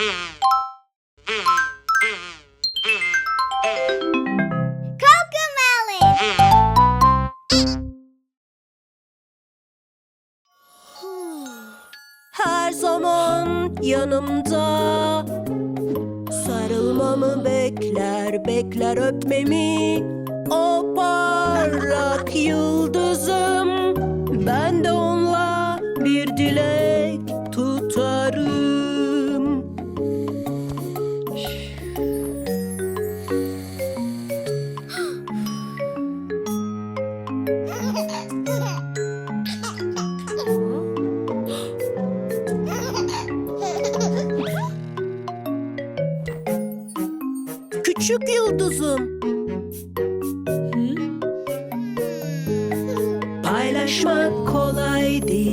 Her zaman yanımda. Sarılmamı bekler, bekler öpmemi. O parlak yıldızım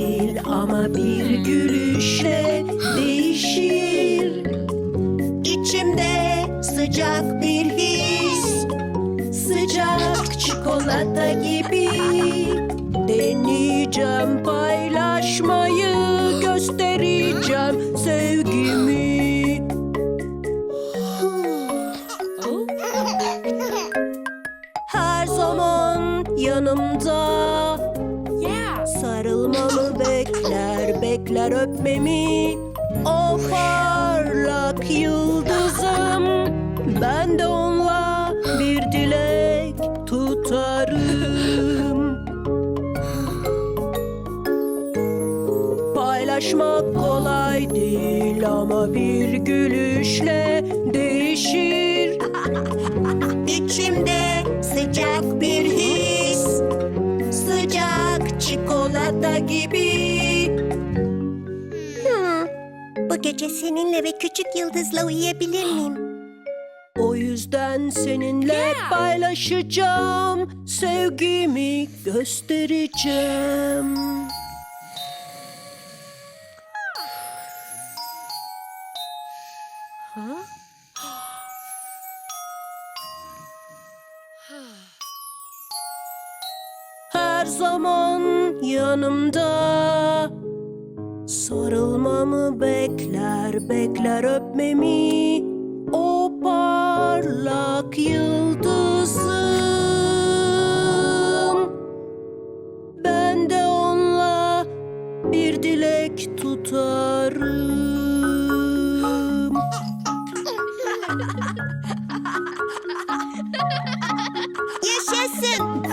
değil ama bir gülüşle değişir. İçimde sıcak bir his, sıcak çikolata gibi. Deneyeceğim paylaşmayı, göstereceğim sevgimi. Bekler öpmemi O parlak yıldızım. Ben de onunla bir dilek tutarım. Paylaşmak kolay değil ama bir gülüşle değişir. İçimde sıcak bir his Sıcak çikolata gibi gece seninle ve küçük yıldızla uyuyabilir miyim? O yüzden seninle paylaşacağım. Sevgimi göstereceğim. Her zaman yanımda Sarılmamı bekler, bekler öpmemi? O parlak yıldızım. Ben de onunla bir dilek tutarım. Yaşasın!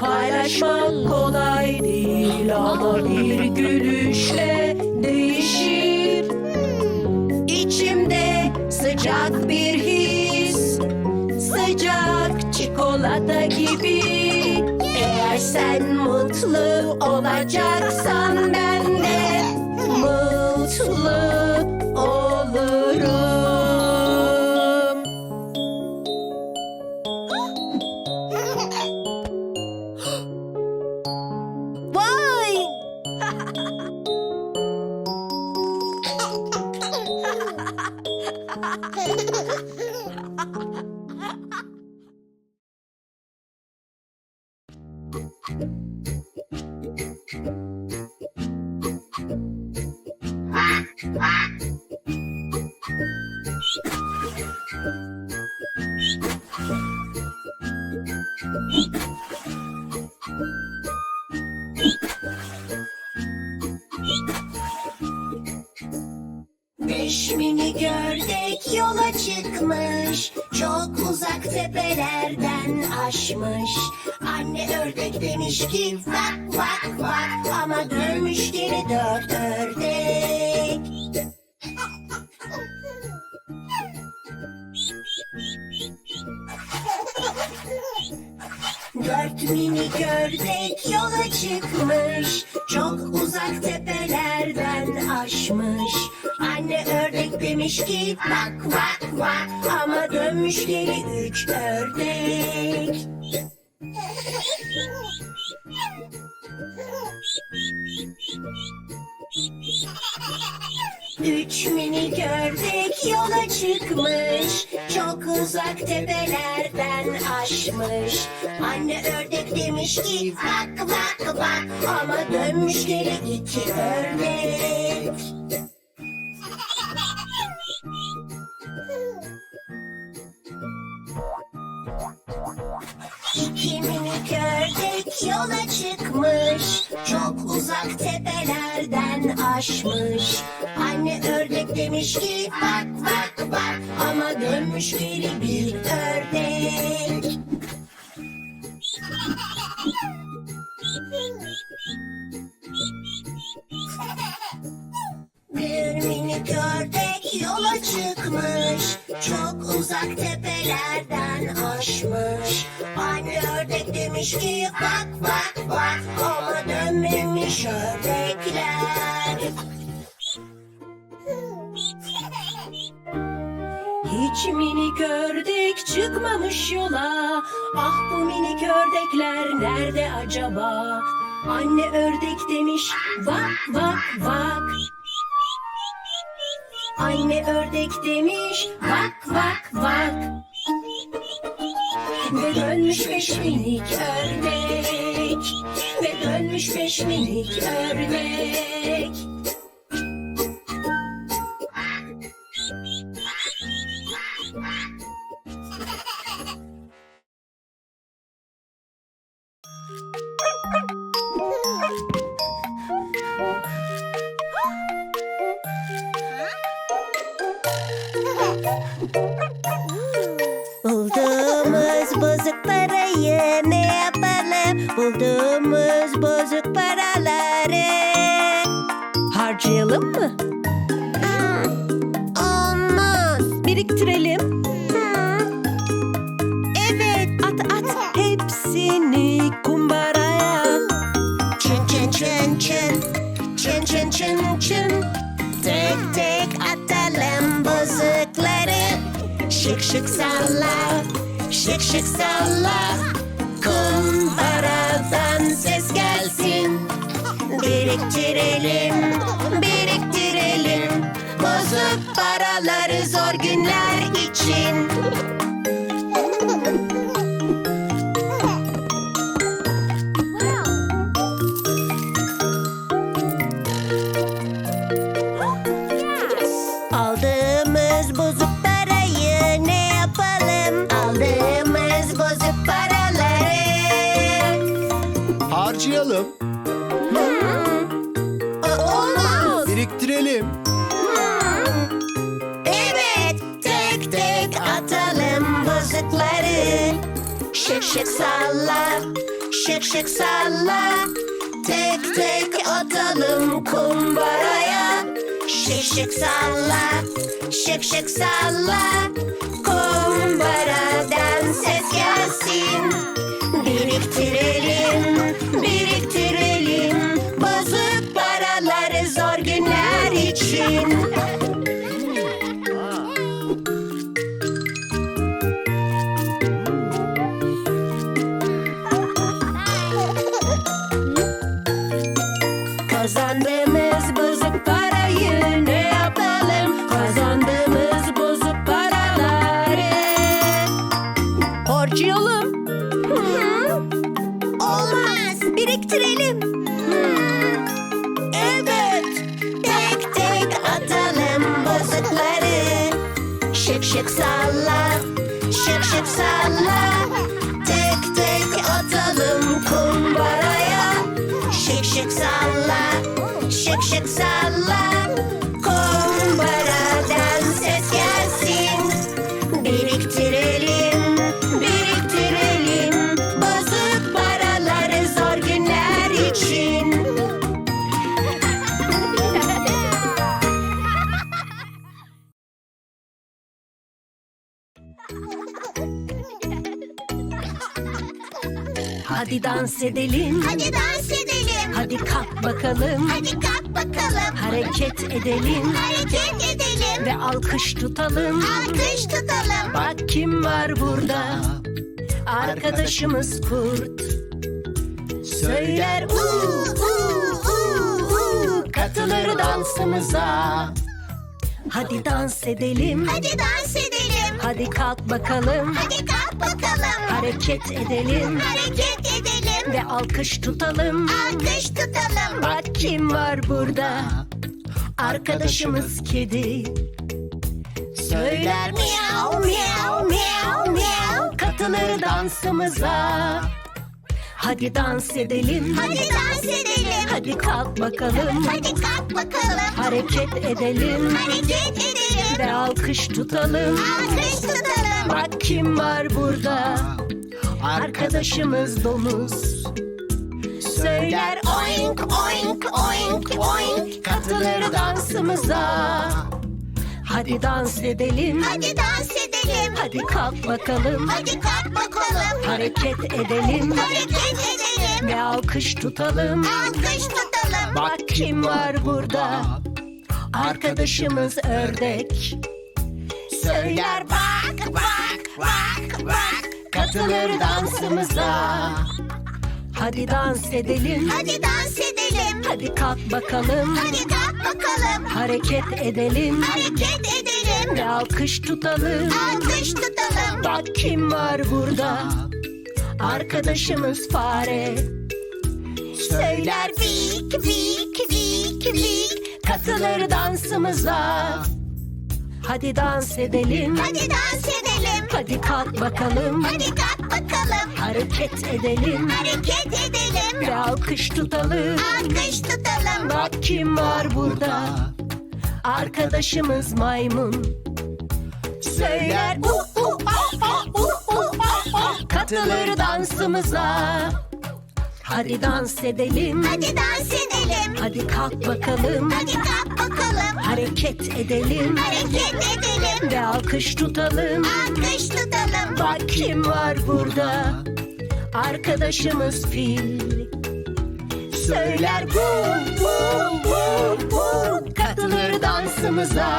Paylaşmak kolay ama bir gülüşle değişir. İçimde sıcak bir his, sıcak çikolata gibi. Eğer sen mutlu olacaksan ben yola çıkmış. Çok uzak tepelerden aşmış. Anne ördek demiş ki vak vak vak. Ama dönmüş geri dört ördek demiş ki vak vak vak. Ama dönmüş geri üç ördek Üç mini gördek yola çıkmış. Çok uzak tepelerden aşmış. Anne ördek demiş ki vak vak vak. Ama dönmüş geri iki ördek uzak tepelerden aşmış. Anne ördek demiş ki bak bak bak. Ama dönmüş geri bir ördek. Bir minik ördek yola çıkmış. Çok uzak tepelerden aşmış. Anne ördek demiş ki bak bak bak Ama dönmemiş ördekler Hiç minik ördek çıkmamış yola. Ah bu minik ördekler nerede acaba? Anne ördek demiş vak vak vak. Anne ördek demiş vak vak vak. Ve dönmüş beş minik ördek. Ve dönmüş beş minik ördek. Bulduğumuz bozuk paraları Harcayalım mı? olmaz. Biriktirelim. Evet. At at hepsini kumbaraya. Çın çın çın çın. Çın çın çın çın. Tek tek atalım bozukları. Şık şık salla. Şık şık salla. Biriktirelim, biriktirelim. Bozuk paraları zor günler için. Aldığımız Şık şık salla, şık şık salla. Tek tek atalım kumbaraya. Şık şık salla, şık şık salla. Kumbaradan ses gelsin. Biriktirelim, biriktirelim. Kazandığımız bozuk Salla. Kumbaradan ses gelsin. Biriktirelim, biriktirelim Bozuk paraları zor günler için Hadi dans edelim. Hadi dans edelim Hadi kalk bakalım. Hadi kalk bakalım Hareket edelim Hareket edelim ve alkış tutalım. Alkış tutalım Bak kim var burada? Arkadaşımız kurt. Söyler uuu uuu uuu katılır dansımıza. Hadi dans edelim. Hadi dans edelim Hadi kalk bakalım. Hadi kalk bakalım Hareket edelim Hareket edelim ve alkış tutalım. Alkış tutalım Bak kim var burada? Arkadaşımız kedi. Söyler miyav miyav miyav miyav katılır dans dansımıza. Hadi dans edelim. Hadi dans edelim. Hadi kalk bakalım. Hadi kalk bakalım. Hareket edelim Hareket edelim. ve alkış tutalım. Alkış tutalım. Bak kim var burada? Arkadaşımız domuz. Söyler Oink oink oink oink. katılır dansımıza. Hadi dans edelim. Hadi dans edelim. Hadi kalk bakalım. Hadi kalk bakalım. Hareket edelim Hareket edelim. ve alkış tutalım. Alkış tutalım. Bak kim var burada? Arkadaşımız ördek. Söyler Bak bak bak bak. Katılır dansımıza. Hadi dans edelim. Hadi dans edelim. Hadi kalk bakalım. Hadi kalk bakalım. Hareket edelim Hareket edelim. ve alkış tutalım. Alkış tutalım. Bak kim var burada? Arkadaşımız fare. Söyler Vik vik vik vik. katılır dansımıza. Hadi dans edelim. Hadi dans edelim. Hadi kalk bakalım. Hadi kalk bakalım. Hareket edelim Hareket edelim. ve alkış tutalım. Alkış tutalım. Bak kim var burada? Arkadaşımız maymun. Söyler u u a a u u a a katılır dansımıza. Hadi dans edelim. Hadi dans edelim. Hadi kalk bakalım. Hadi kalk bakalım. Hareket edelim Hareket edelim. ve alkış tutalım. Alkış tutalım. Bak kim var burada? Arkadaşımız fil. Söyler bu bu bu bu katılır dansımıza.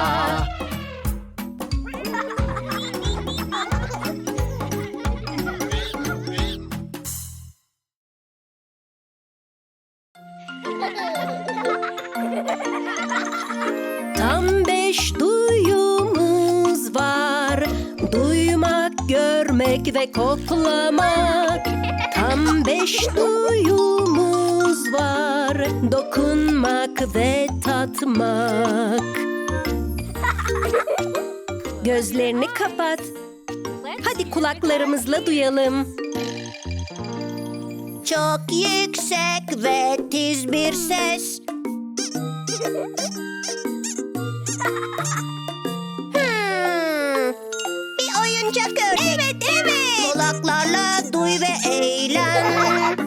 Tam beş duyumuz var. Duymak, görmek ve koklamak. Tam beş duyumuz var. Dokunmak ve tatmak. Gözlerini kapat. Hadi kulaklarımızla duyalım Çok yüksek ve tiz bir ses. Hmm, bir oyuncak ördek. Evet, evet. Kulaklarla duy ve eğlen.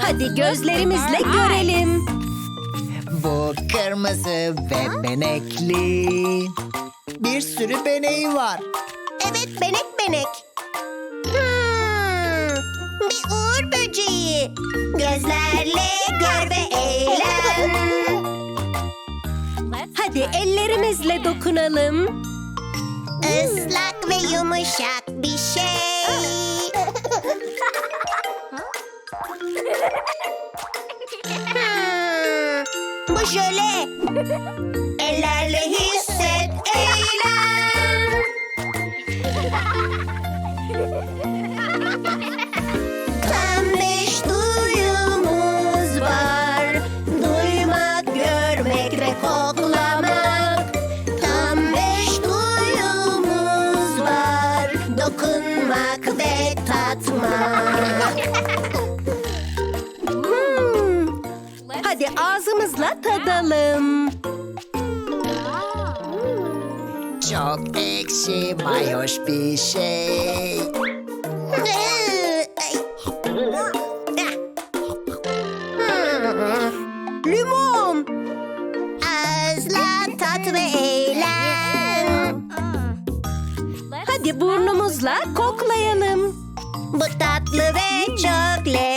Hadi gözlerimizle görelim Bu kırmızı ve benekli. Bir sürü beneği var. Evet, benek benek. Gözlerle gör ve eğlen. Hadi ellerimizle dokunalım Islak ve yumuşak bir şey. Hmm, bu jöle. Ellerle hisset, eğlen. Tadalım. Çok ekşi, mayoş bir şey. Limon. Ağızla tat ve eğlen. Hadi burnumuzla koklayalım. Bu tatlı ve çok lezzetli.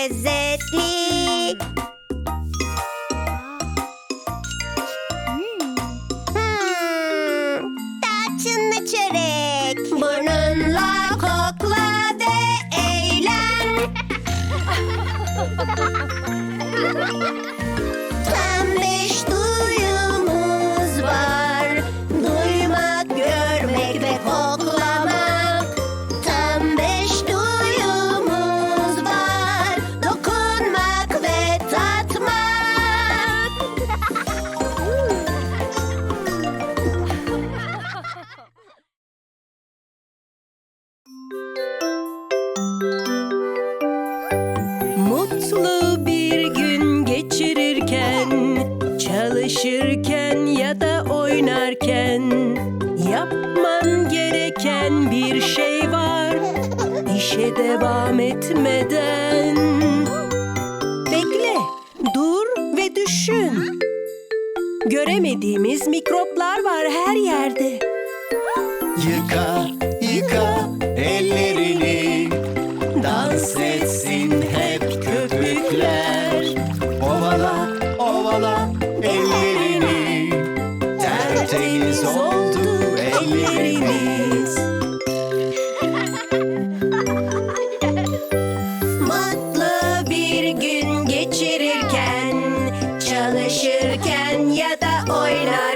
Moira.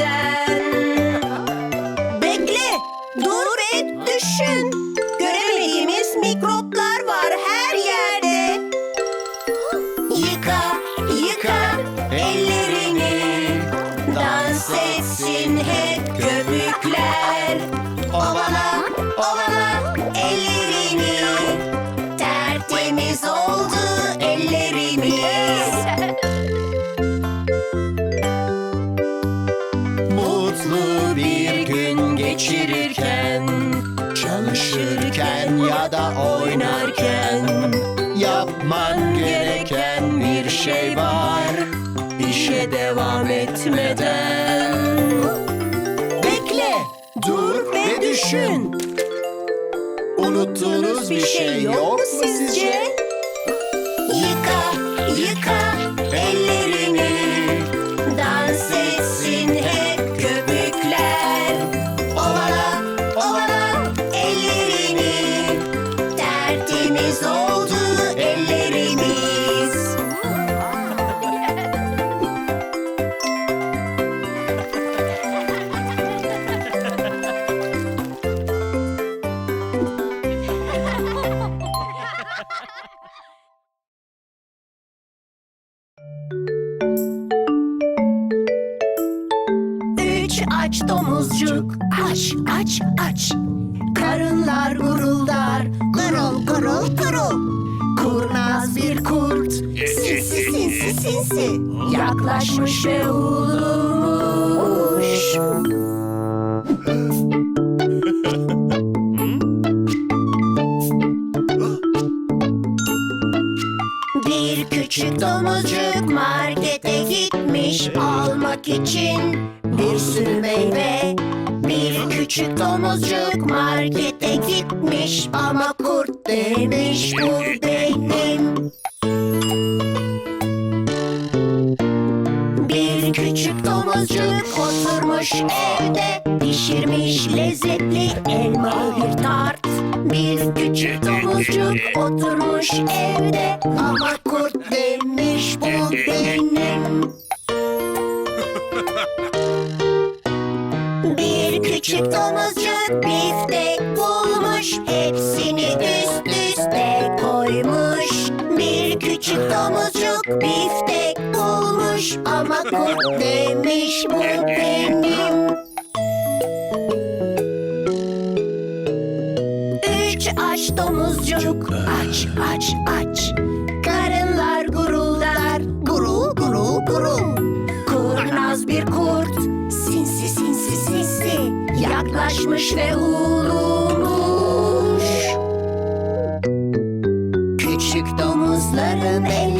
stand. devam etmeden Bekle, dur ve düşün Unuttuğunuz bir şey yok mu sizce? Bir küçük domuzcuk markete gitmiş almak için. Bir sürü meyve Bir küçük domuzcuk markete gitmiş ama kurt demiş bu benim. Bir küçük domuzcuk oturmuş evde Pişirmiş lezzetli elma bir tart. Bir küçük domuzcuk oturmuş evde Ama bu demiş bu benim. Üç aç domuzcuk aç aç aç. Karınlar guruldar gurul gurul gurul. Kurnaz bir kurt sinsi sinsi sinsi. Yaklaşmış ve uğurmuş. Küçük domuzların eli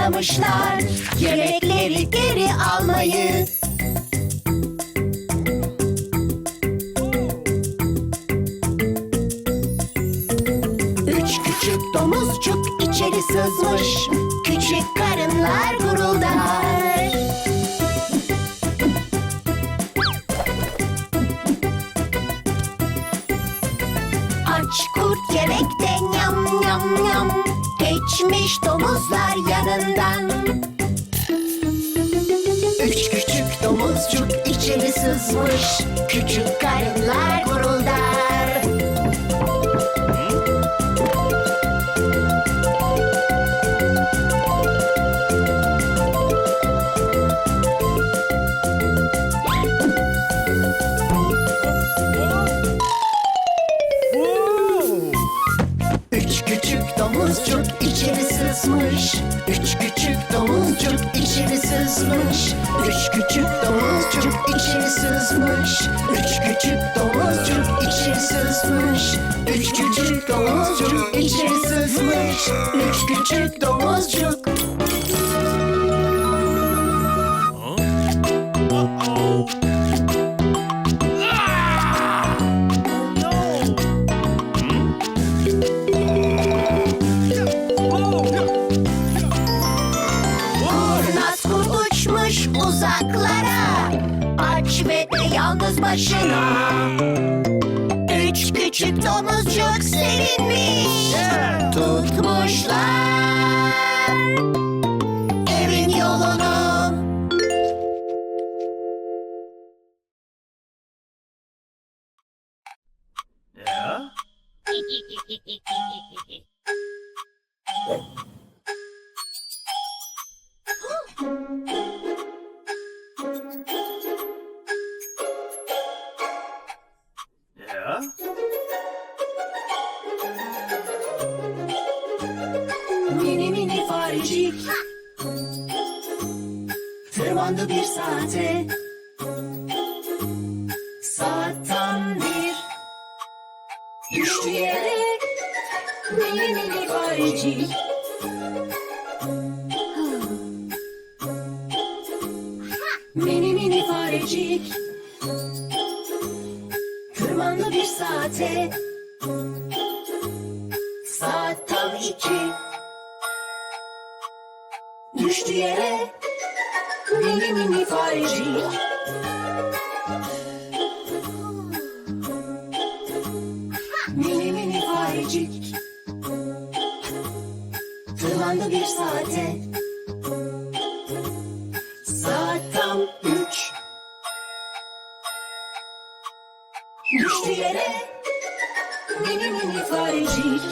planlamışlar Yemekleri geri almayı içeri sızmış Küçük karınlar guruldar içeri sızmış Üç küçük domuzcuk. Kurnaz kurt uzaklara. Aç ve de yalnız başına Тут мій, тут мій шлях. Farecik Tırmandı bir saate. Saat tam bir Düştü yere. Mini mini farecik Düştü yere Mini mini farecik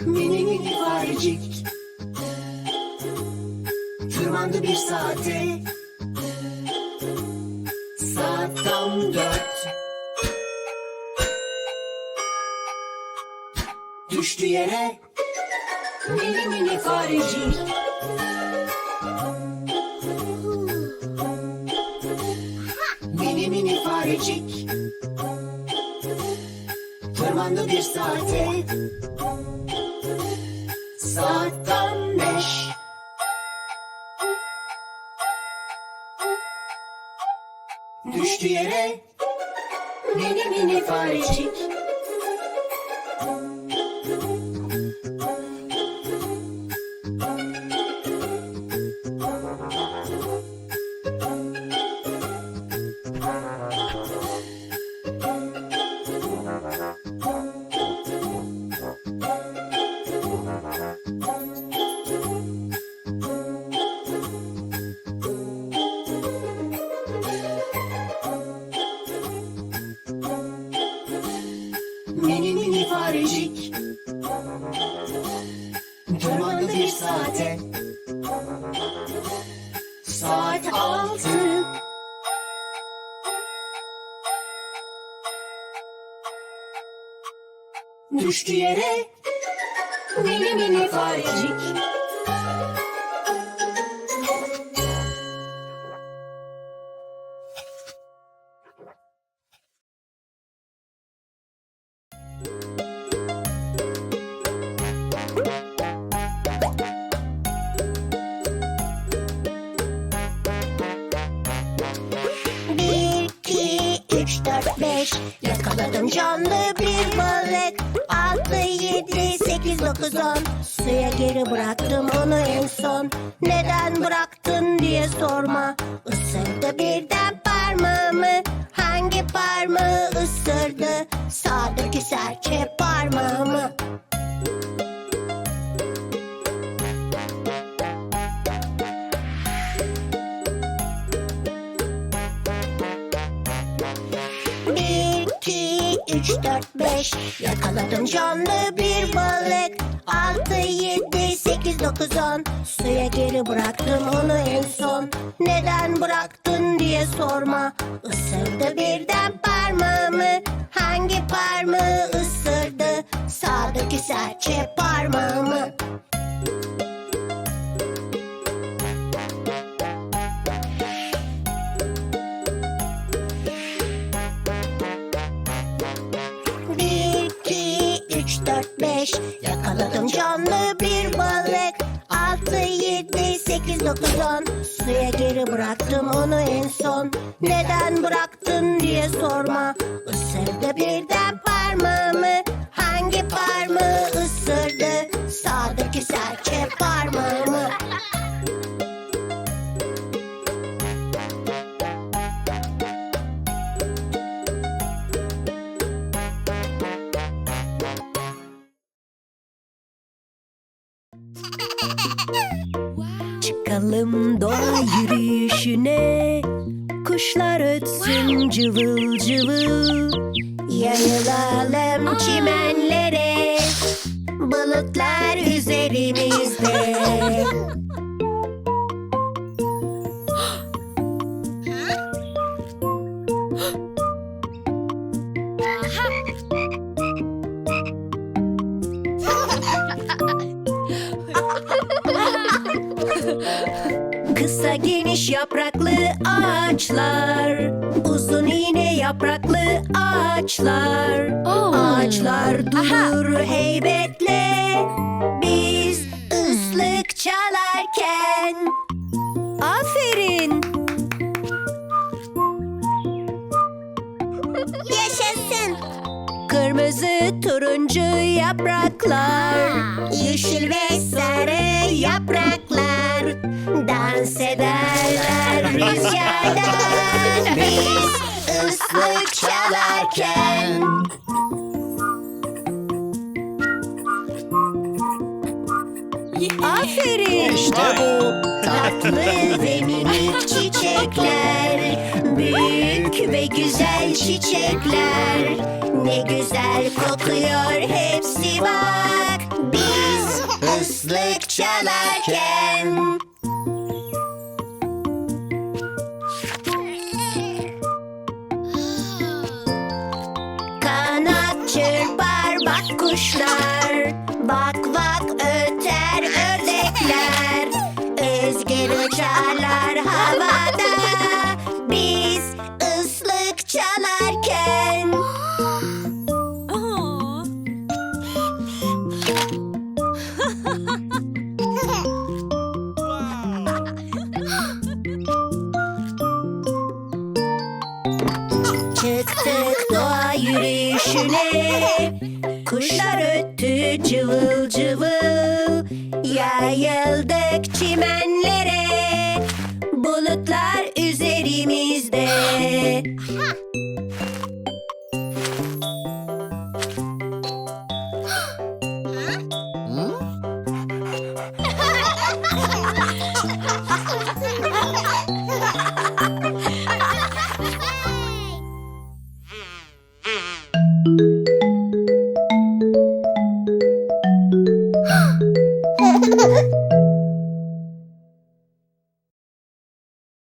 Mini mini farecik Tırmandı bir saate. Saat tam dört. Düştü yere Tırmandı beş Yakaladım canlı bir balık Altı, yedi, sekiz, dokuz, on. Suya geri bıraktım onu en son. Neden bıraktın diye sorma. Isırdı birden parmağımı. Hangi parmağı ısırdı? Sağdaki serçe parmağımı üç, dört, beş. Yakaladım canlı bir balık. Altı, yedi, sekiz, dokuz, on. Suya geri bıraktım onu en son. Neden bıraktın diye sorma. Isırdı birden parmağımı. Hangi parmağı ısırdı? Sağdaki serçe Yakaladım canlı bir balık. Altı, yedi, sekiz, dokuz, on. Suya geri bıraktım onu en son. Neden bıraktın diye sorma. Isırdı birden parmağımı. Hangi parmağı ısırdı? Sağdaki serçe parmağımı Çıkalım doğa yürüyüşüne. Kuşlar ötsün cıvıl cıvıl. Yayılalım çimenlere. Bulutlar üzerimizde ağaçlar Uzun iğne yapraklı ağaçlar. Ağaçlar durur heybetle Biz ıslık çalarken. Aferin. Yaşasın. Kırmızı turuncu yapraklar Yeşil ve sarı yapraklar Dans ederler. Rüzgarda Biz ıslık çalarken. Aferin. İşte bu. Tatlı ve minik çiçekler Büyük ve güzel çiçekler. Ne güzel kokuyor hepsi bak. Biz ıslık çalarken kuşlar Bak bak öter ördekler Özgür uçarlar havada. Biz ıslık çalarken